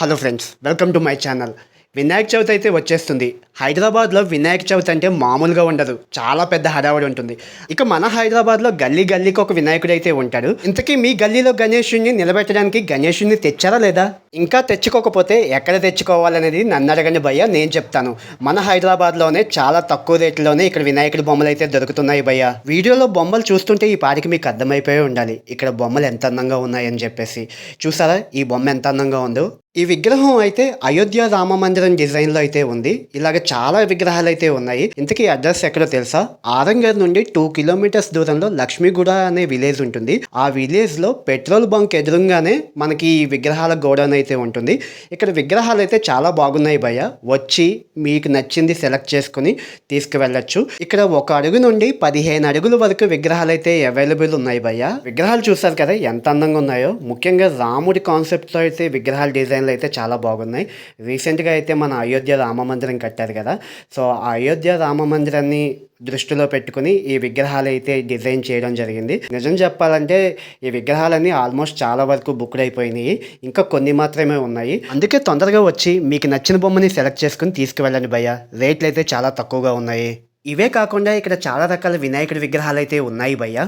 Hello friends welcome to my channel Vinayaka Chavithi అయితే వచ్చేస్తుంది. హైదరాబాద్లో వినాయక చవితి అంటే మామూలుగా ఉండదు. చాలా పెద్ద హడావుడి ఉంటుంది. ఇక మన హైదరాబాద్లో గల్లీ గల్లీకి ఒక వినాయకుడు అయితే ఉంటాడు. ఇంతకీ మీ గల్లీలో గణేషుణ్ణి నిలబెట్టడానికి గణేషుణ్ణి తెచ్చారా లేదా? ఇంకా తెచ్చుకోకపోతే ఎక్కడ తెచ్చుకోవాలనేది నన్ను అడగండి భయ్య నేను చెప్తాను. మన హైదరాబాద్లోనే చాలా తక్కువ రేట్లోనే ఇక్కడ వినాయకుడి బొమ్మలు అయితే దొరుకుతున్నాయి భయ్య. వీడియోలో బొమ్మలు చూస్తుంటే ఈ పాటికి మీకు అర్థమైపోయి ఉండాలి. ఇక్కడ బొమ్మలు ఎంత అందంగా ఉన్నాయని చెప్పేసి. చూసారా? ఈ బొమ్మ ఎంత అందంగా ఉందో. ఈ విగ్రహం అయితే అయోధ్య రామ మందిరం డిజైన్లో అయితే ఉంది. ఇలాగ చాలా విగ్రహాలు అయితే ఉన్నాయి. ఇంతకీ అడ్రస్ ఎక్కడో తెలుసా? ఆరంగర్ నుండి టూ కిలోమీటర్స్ దూరంలో లక్ష్మీగూడ అనే విలేజ్ ఉంటుంది. ఆ విలేజ్లో పెట్రోల్ బంక్ ఎదురుగానే మనకి ఈ విగ్రహాల గోడౌన్ అయితే ఉంటుంది. ఇక్కడ విగ్రహాలు అయితే చాలా బాగున్నాయి భయ్య. వచ్చి మీకు నచ్చింది సెలెక్ట్ చేసుకుని తీసుకువెళ్ళచ్చు. ఇక్కడ ఒక అడుగు నుండి పదిహేను అడుగుల వరకు విగ్రహాలు అయితే అవైలబుల్ ఉన్నాయి భయ్య. విగ్రహాలు చూసారు కదా ఎంత అందంగా ఉన్నాయో. ముఖ్యంగా రాముడి కాన్సెప్ట్తో అయితే విగ్రహాల డిజైన్లు అయితే చాలా బాగున్నాయి. రీసెంట్గా అయితే మన అయోధ్య రామ మందిరం కట్టారు కదా. సో అయోధ్య రామ మందిరాన్ని దృష్టిలో పెట్టుకుని ఈ విగ్రహాలు అయితే డిజైన్ చేయడం జరిగింది. నిజం చెప్పాలంటే ఈ విగ్రహాలన్నీ ఆల్మోస్ట్ చాలా వరకు బుక్డ్ అయిపోయినాయి. ఇంకా కొన్ని మాత్రమే ఉన్నాయి. అందుకే తొందరగా వచ్చి మీకు నచ్చిన బొమ్మని సెలెక్ట్ చేసుకుని తీసుకువెళ్ళండి భయ్య. రేట్లు అయితే చాలా తక్కువగా ఉన్నాయి. ఇవే కాకుండా ఇక్కడ చాలా రకాల వినాయకుడి విగ్రహాలు అయితే ఉన్నాయి భయ్య.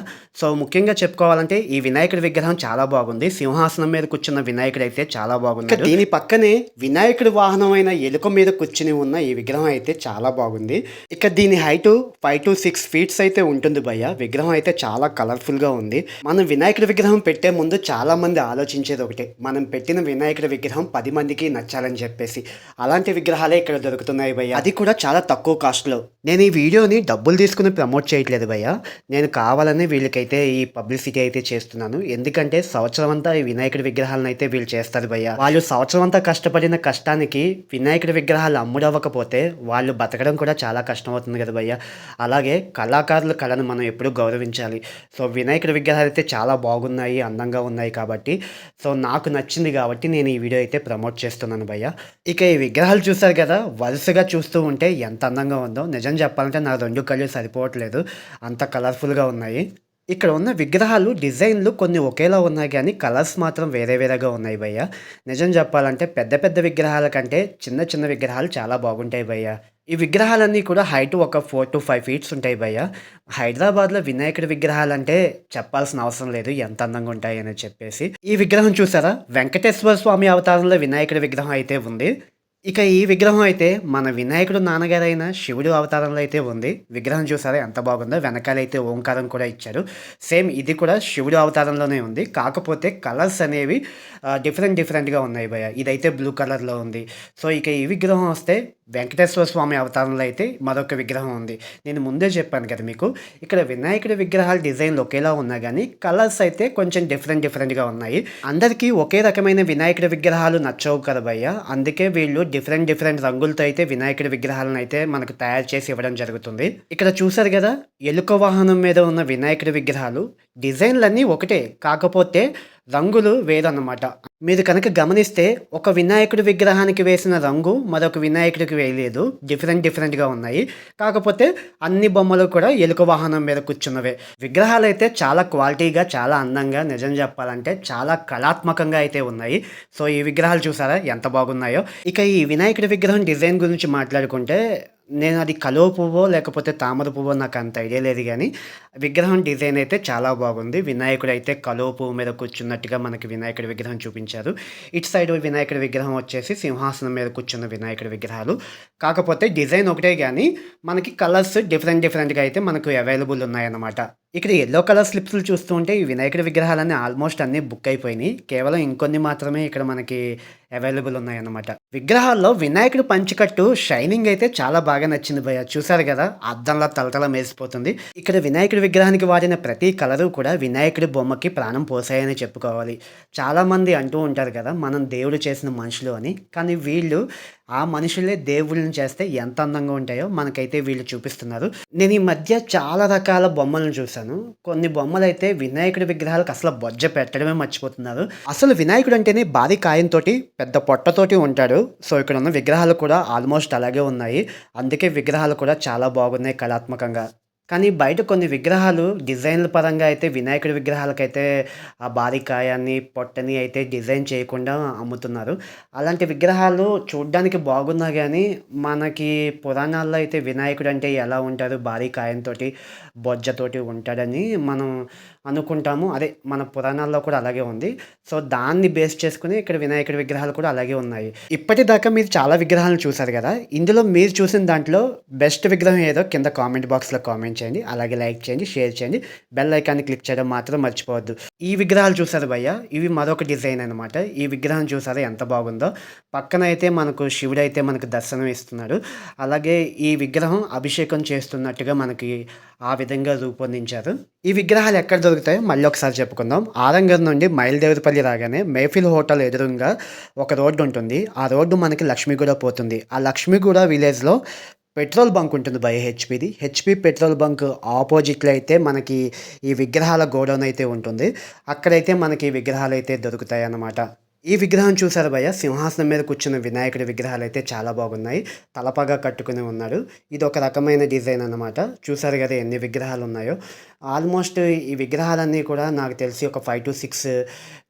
సో ముఖ్యంగా చెప్పుకోవాలంటే ఈ వినాయకుడి విగ్రహం చాలా బాగుంది. సింహాసనం మీద కూర్చున్న వినాయకుడు అయితే చాలా బాగుంది దీని పక్కనే వినాయకుడి వాహనమైన ఎలుక మీద కూర్చుని ఉన్న ఈ విగ్రహం అయితే చాలా బాగుంది. ఇక దీని height five to six feets అయితే ఉంటుంది భయ్య. విగ్రహం అయితే చాలా కలర్ఫుల్గా ఉంది. మనం వినాయకుడి విగ్రహం పెట్టే ముందు చాలా మంది ఆలోచించేది ఒకటే. మనం పెట్టిన వినాయకుడి విగ్రహం పది మందికి నచ్చాలని చెప్పేసి. అలాంటి విగ్రహాలే ఇక్కడ దొరుకుతున్నాయి భయ్య. అది కూడా చాలా తక్కువ కాస్ట్లో. నేను ఈ వీడియోని డబ్బులు తీసుకుని ప్రమోట్ చేయట్లేదు భయ్య. నేను కావాలని వీళ్ళకైతే ఈ పబ్లిసిటీ అయితే చేస్తున్నాను. ఎందుకంటే సంవత్సరం అంతా ఈ వినాయకుడి విగ్రహాలను అయితే వీళ్ళు చేస్తారు భయ్య. వాళ్ళు సంవత్సరం అంతా కష్టపడిన కష్టానికి వినాయకుడి విగ్రహాలు అమ్ముడవ్వకపోతే వాళ్ళు బతకడం కూడా చాలా కష్టం అవుతుంది కదా భయ్య. అలాగే కళాకారుల కళను మనం ఎప్పుడూ గౌరవించాలి. సో వినాయకుడి విగ్రహాలు అయితే చాలా బాగున్నాయి అందంగా ఉన్నాయి కాబట్టి. సో నాకు నచ్చింది కాబట్టి నేను ఈ వీడియో అయితే ప్రమోట్ చేస్తున్నాను భయ్య. ఇక ఈ విగ్రహాలు చూసారు కదా వరుసగా చూస్తూ ఉంటే ఎంత అందంగా ఉందో. నిజం చెప్పాలి చెప్పాలంటే నా రెండు కళ్ళు సరిపోవట్లేదు. అంత కలర్ఫుల్గా ఉన్నాయి. ఇక్కడ ఉన్న విగ్రహాలు డిజైన్లు కొన్ని ఒకేలా ఉన్నాయి కానీ కలర్స్ మాత్రం వేరే వేరేగా ఉన్నాయి భయ్య. నిజం చెప్పాలంటే పెద్ద పెద్ద విగ్రహాల కంటే చిన్న చిన్న విగ్రహాలు చాలా బాగుంటాయి భయ్య. ఈ విగ్రహాలన్నీ కూడా హైట్ ఒక ఫోర్ టు ఫైవ్ ఫీట్స్ ఉంటాయి భయ్య. హైదరాబాద్లో వినాయకుడి విగ్రహాలు అంటే చెప్పాల్సిన అవసరం లేదు ఎంత అందంగా ఉంటాయి అని చెప్పేసి. ఈ విగ్రహం చూసారా? వెంకటేశ్వర స్వామి అవతారంలో వినాయకుడి విగ్రహం అయితే ఉంది. ఇక ఈ విగ్రహం అయితే మన వినాయకుడు నాన్నగారైన శివుడు అవతారంలో అయితే ఉంది. విగ్రహం చూసారా? ఎంత బాగుందో. వెనకాల అయితే ఓంకారం కూడా ఇచ్చారు. సేమ్ ఇది కూడా శివుడు అవతారంలోనే ఉంది. కాకపోతే కలర్స్ అనేవి డిఫరెంట్ డిఫరెంట్గా ఉన్నాయి భయ ఇదైతే బ్లూ కలర్లో ఉంది. సో ఇక ఈ విగ్రహం వస్తే వెంకటేశ్వర స్వామి అవతారంలో అయితే మరొక విగ్రహం ఉంది. నేను ముందే చెప్పాను కదా మీకు. ఇక్కడ వినాయకుడి విగ్రహాల డిజైన్లు ఒకేలా ఉన్నా కానీ కలర్స్ అయితే కొంచెం డిఫరెంట్ డిఫరెంట్గా ఉన్నాయి. అందరికీ ఒకే రకమైన వినాయకుడి విగ్రహాలు నచ్చవు కదా భయ్య. అందుకే వీళ్ళు డిఫరెంట్ డిఫరెంట్ రంగులతో అయితే వినాయకుడి విగ్రహాలను అయితే మనకు తయారు చేసి ఇవ్వడం జరుగుతుంది. ఇక్కడ చూసారు కదా ఎలుక వాహనం మీద ఉన్న వినాయకుడి విగ్రహాలు డిజైన్లన్నీ ఒకటే కాకపోతే రంగులు వేరన్నమాట. మీరు కనుక గమనిస్తే ఒక వినాయకుడి విగ్రహానికి వేసిన రంగు మరొక వినాయకుడికి వేయలేదు. డిఫరెంట్ డిఫరెంట్గా ఉన్నాయి. కాకపోతే అన్ని బొమ్మలు కూడా ఎలుక వాహనం మీద కూర్చున్నవే. విగ్రహాలు అయితే చాలా క్వాలిటీగా చాలా అందంగా నిజం చెప్పాలంటే చాలా కళాత్మకంగా అయితే ఉన్నాయి. సో ఈ విగ్రహాలు చూసారా? ఎంత బాగున్నాయో. ఇక ఈ వినాయకుడి విగ్రహం డిజైన్ గురించి మాట్లాడుకుంటే నేను అది కలువ పువ్వో లేకపోతే తామర పువ్వో నాకు అంత ఐడియా లేదు కానీ విగ్రహం డిజైన్ అయితే చాలా బాగుంది. వినాయకుడు అయితే కలువ పువ్వు మీద కూర్చున్నట్టుగా మనకి వినాయకుడి విగ్రహం చూపించారు. ఇటు సైడ్ వినాయకుడి విగ్రహం వచ్చేసి సింహాసనం మీద కూర్చున్న వినాయకుడి విగ్రహాలు. కాకపోతే డిజైన్ ఒకటే కానీ మనకి కలర్స్ డిఫరెంట్ డిఫరెంట్గా అయితే మనకు అవైలబుల్ ఉన్నాయన్నమాట. ఇక్కడ ఎల్లో కలర్ స్లిప్స్లు చూస్తూ ఉంటే ఈ వినాయకుడి విగ్రహాలన్నీ ఆల్మోస్ట్ అన్నీ బుక్ అయిపోయినాయి. కేవలం ఇంకొన్ని మాత్రమే ఇక్కడ మనకి అవైలబుల్ ఉన్నాయన్నమాట. విగ్రహాల్లో వినాయకుడి పంచికట్టు షైనింగ్ అయితే చాలా బాగా నచ్చింది భయ చూసారు కదా? అద్దంలా తలతల మేసిపోతుంది. ఇక్కడ వినాయకుడి విగ్రహానికి వాడిన ప్రతి కలరు కూడా వినాయకుడి బొమ్మకి ప్రాణం పోసాయని చెప్పుకోవాలి. చాలామంది అంటూ ఉంటారు కదా మనం దేవుడు చేసిన మనుషులు అని. కానీ వీళ్ళు ఆ మనుషులే దేవుళ్ళని చేస్తే ఎంత అందంగా ఉంటాయో మనకైతే వీళ్ళు చూపిస్తున్నారు. నేను ఈ మధ్య చాలా రకాల బొమ్మలను చూసాను చేశాను. కొన్ని బొమ్మలు అయితే వినాయకుడి విగ్రహాలకు అసలు బొజ్జ పెట్టడమే మర్చిపోతున్నారు. అసలు వినాయకుడు అంటేనే భారీ కాయంతో పెద్ద పొట్టతోటి ఉంటాడు. సో ఇక్కడ ఉన్న విగ్రహాలు కూడా ఆల్మోస్ట్ అలాగే ఉన్నాయి. అందుకే విగ్రహాలు కూడా చాలా బాగున్నాయి కళాత్మకంగా. కానీ బయట కొన్ని విగ్రహాలు డిజైన్ల పరంగా అయితే వినాయకుడి విగ్రహాలకైతే ఆ భారీ కాయాన్ని పొట్టని అయితే డిజైన్ చేయకుండా అమ్ముతున్నారు. అలాంటి విగ్రహాలు చూడ్డానికి బాగున్నా కానీ మనకి పురాణాల్లో అయితే వినాయకుడు అంటే ఎలా ఉంటారు భారీకాయంతో బొజ్జతోటి ఉంటాడని మనం అనుకుంటాము. అదే మన పురాణాల్లో కూడా అలాగే ఉంది. సో దాన్ని బేస్ చేసుకుని ఇక్కడ వినాయకుడి విగ్రహాలు కూడా అలాగే ఉన్నాయి. ఇప్పటిదాకా మీరు చాలా విగ్రహాలను చూశారు కదా? ఇందులో మీరు చూసిన దాంట్లో బెస్ట్ విగ్రహం ఏదో కింద కామెంట్ బాక్స్లో కామెంట్ చేయండి. అలాగే లైక్ చేయండి షేర్ చేయండి. బెల్ ఐకాన్ని క్లిక్ చేయడం మాత్రం మర్చిపోవద్దు. ఈ విగ్రహాలు చూసారు భయ్య? ఇవి మరొక డిజైన్ అనమాట ఈ విగ్రహం చూసారా ఎంత బాగుందో. పక్కన అయితే మనకు శివుడు అయితే మనకు దర్శనం ఇస్తున్నాడు. అలాగే ఈ విగ్రహం అభిషేకం చేస్తున్నట్టుగా మనకి ఆ విధంగా రూపొందించారు. ఈ విగ్రహాలు ఎక్కడ దొరుకుతాయో. మళ్ళీ ఒకసారి చెప్పుకుందాం. ఆరంగర్ నుండి మైల్దేవిపల్లి రాగానే మేఫిల్ హోటల్ ఎదురుగా ఒక రోడ్డు ఉంటుంది. ఆ రోడ్డు మనకి లక్ష్మీగూడ పోతుంది. ఆ లక్ష్మీగూడ విలేజ్లో పెట్రోల్ బంక్ ఉంటుంది బై హెచ్పిది. హెచ్పి పెట్రోల్ బంక్ ఆపోజిట్లో అయితే మనకి ఈ విగ్రహాల గోడౌన్ అయితే ఉంటుంది. అక్కడైతే మనకి విగ్రహాలు అయితే దొరుకుతాయి అన్నమాట ఈ విగ్రహం చూసారు భయ్య? సింహాసనం మీద కూర్చున్న వినాయకుడి విగ్రహాలు అయితే చాలా బాగున్నాయి. తలపగా కట్టుకుని ఉన్నాడు. ఇది ఒక రకమైన డిజైన్ అన్నమాట. చూసారు కదా ఎన్ని విగ్రహాలు ఉన్నాయో ఆల్మోస్ట్ ఈ విగ్రహాలన్నీ కూడా నాకు తెలిసి ఒక ఫైవ్ టు సిక్స్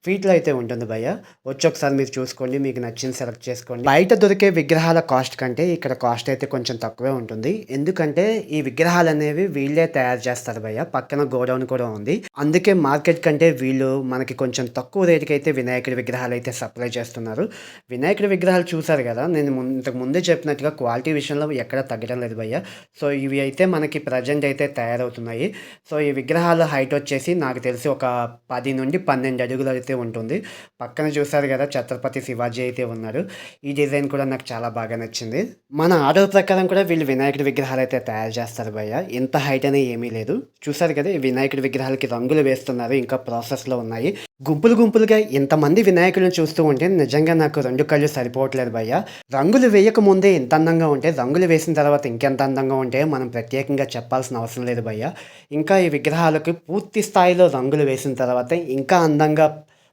ఫీట్లో అయితే ఉంటుంది భయ్య. వచ్చి ఒకసారి మీరు చూసుకోండి మీకు నచ్చింది సెలెక్ట్ చేసుకోండి. బయట దొరికే విగ్రహాల కాస్ట్ కంటే ఇక్కడ కాస్ట్ అయితే కొంచెం తక్కువే ఉంటుంది. ఎందుకంటే ఈ విగ్రహాలు అనేవి వీళ్ళే తయారు చేస్తారు భయ్య. పక్కన గోడౌన్ కూడా ఉంది. అందుకే మార్కెట్ కంటే వీళ్ళు మనకి కొంచెం తక్కువ రేటుకి అయితే వినాయకుడి విగ్రహాలు అయితే సప్లై చేస్తున్నారు. వినాయకుడి విగ్రహాలు చూశారు కదా నేను ముం- ఇంతకు ముందే చెప్పినట్టుగా క్వాలిటీ విషయంలో ఎక్కడ తగ్గడం లేదు భయ్య. సో ఇవి అయితే మనకి ప్రజెంట్ అయితే తయారవుతున్నాయి. సో ఈ విగ్రహాల హైట్ వచ్చేసి నాకు తెలిసి ఒక పది నుండి పన్నెండు అడుగులు అయితే ఉంటుంది. పక్కన చూశారు కదా ఛత్రపతి శివాజీ అయితే ఉన్నారు. ఈ డిజైన్ కూడా నాకు చాలా బాగా నచ్చింది. మన ఆర్డర్ ప్రకారం కూడా వీళ్ళు వినాయకుడి విగ్రహాలు అయితే తయారు చేస్తారు భయ్య. ఇంత హైట్ అనేది ఏమీ లేదు. చూసారు కదా ఈ వినాయకుడి విగ్రహాలకి రంగులు వేస్తున్నారు ఇంకా ప్రాసెస్లో ఉన్నాయి. గుంపులు గుంపులుగా ఇంతమంది వినాయకులను చూస్తూ ఉంటే నిజంగా నాకు రెండు కళ్ళు సరిపోవట్లేదు భయ్య. రంగులు వేయక ముందే ఇంత అందంగా ఉంటే రంగులు వేసిన తర్వాత ఇంకెంత అందంగా ఉంటే మనం ప్రత్యేకంగా చెప్పాల్సిన అవసరం లేదు భయ్య. ఇంకా ఈ విగ్రహాలకు పూర్తి స్థాయిలో రంగులు వేసిన తర్వాత ఇంకా అందంగా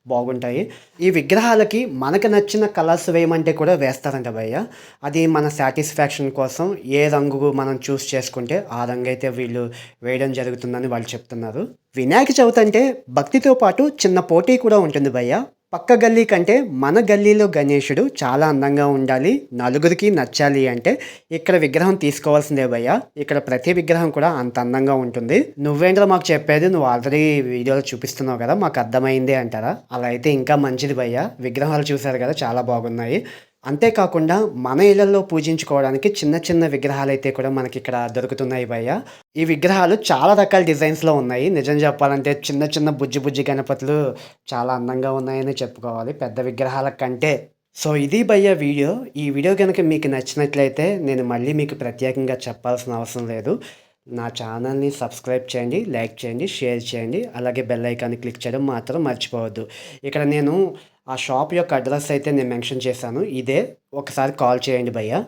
బాగుంటాయి. ఈ విగ్రహాలకి మనకు నచ్చిన కలర్స్ వేయమంటే కూడా వేస్తారంట భయ్య. అది మన సాటిస్ఫాక్షన్ కోసం ఏ రంగు మనం చూస్ చేసుకుంటే ఆ రంగు అయితే వీళ్ళు వేయడం జరుగుతుందని వాళ్ళు చెప్తున్నారు. వినాయక చవితి అంటే భక్తితో పాటు చిన్న పోటీ కూడా ఉంటుంది భయ్య. పక్క గల్లీ కంటే మన గల్లీలో గణేషుడు చాలా అందంగా ఉండాలి నలుగురికి నచ్చాలి అంటే ఇక్కడ విగ్రహం తీసుకోవాల్సిందే భయ్యా. ఇక్కడ ప్రతి విగ్రహం కూడా అంత అందంగా ఉంటుంది. నువ్వేంటో మాకు చెప్పేది? నువ్వు ఆల్రెడీ వీడియోలో చూపిస్తున్నావు కదా మాకు అర్థమైంది అంటారా? అలా అయితే ఇంకా మంచిది భయ్యా. విగ్రహాలు చూశారు కదా చాలా బాగున్నాయి. అంతేకాకుండా మన ఇళ్ళలో పూజించుకోవడానికి చిన్న చిన్న విగ్రహాలు అయితే కూడా మనకి ఇక్కడ దొరుకుతున్నాయి భయ్య. ఈ విగ్రహాలు చాలా రకాల డిజైన్స్లో ఉన్నాయి. నిజం చెప్పాలంటే చిన్న చిన్న బుజ్జి బుజ్జి గణపతులు చాలా అందంగా ఉన్నాయని చెప్పుకోవాలి పెద్ద విగ్రహాల కంటే. సో ఇది భయ్య వీడియో. ఈ వీడియో కనుక మీకు నచ్చినట్లయితే నేను మళ్ళీ మీకు ప్రత్యేకంగా చెప్పాల్సిన అవసరం లేదు. నా ఛానల్ని సబ్స్క్రైబ్ చేయండి లైక్ చేయండి షేర్ చేయండి అలాగే బెల్ ఐకాన్ని క్లిక్ చేయడం మాత్రం మర్చిపోవద్దు. ఇక్కడ నేను ఆ షాప్ యొక్క అడ్రస్ అయితే నేను మెన్షన్ చేశాను. ఇదే ఒకసారి కాల్ చేయండి భయ్యా.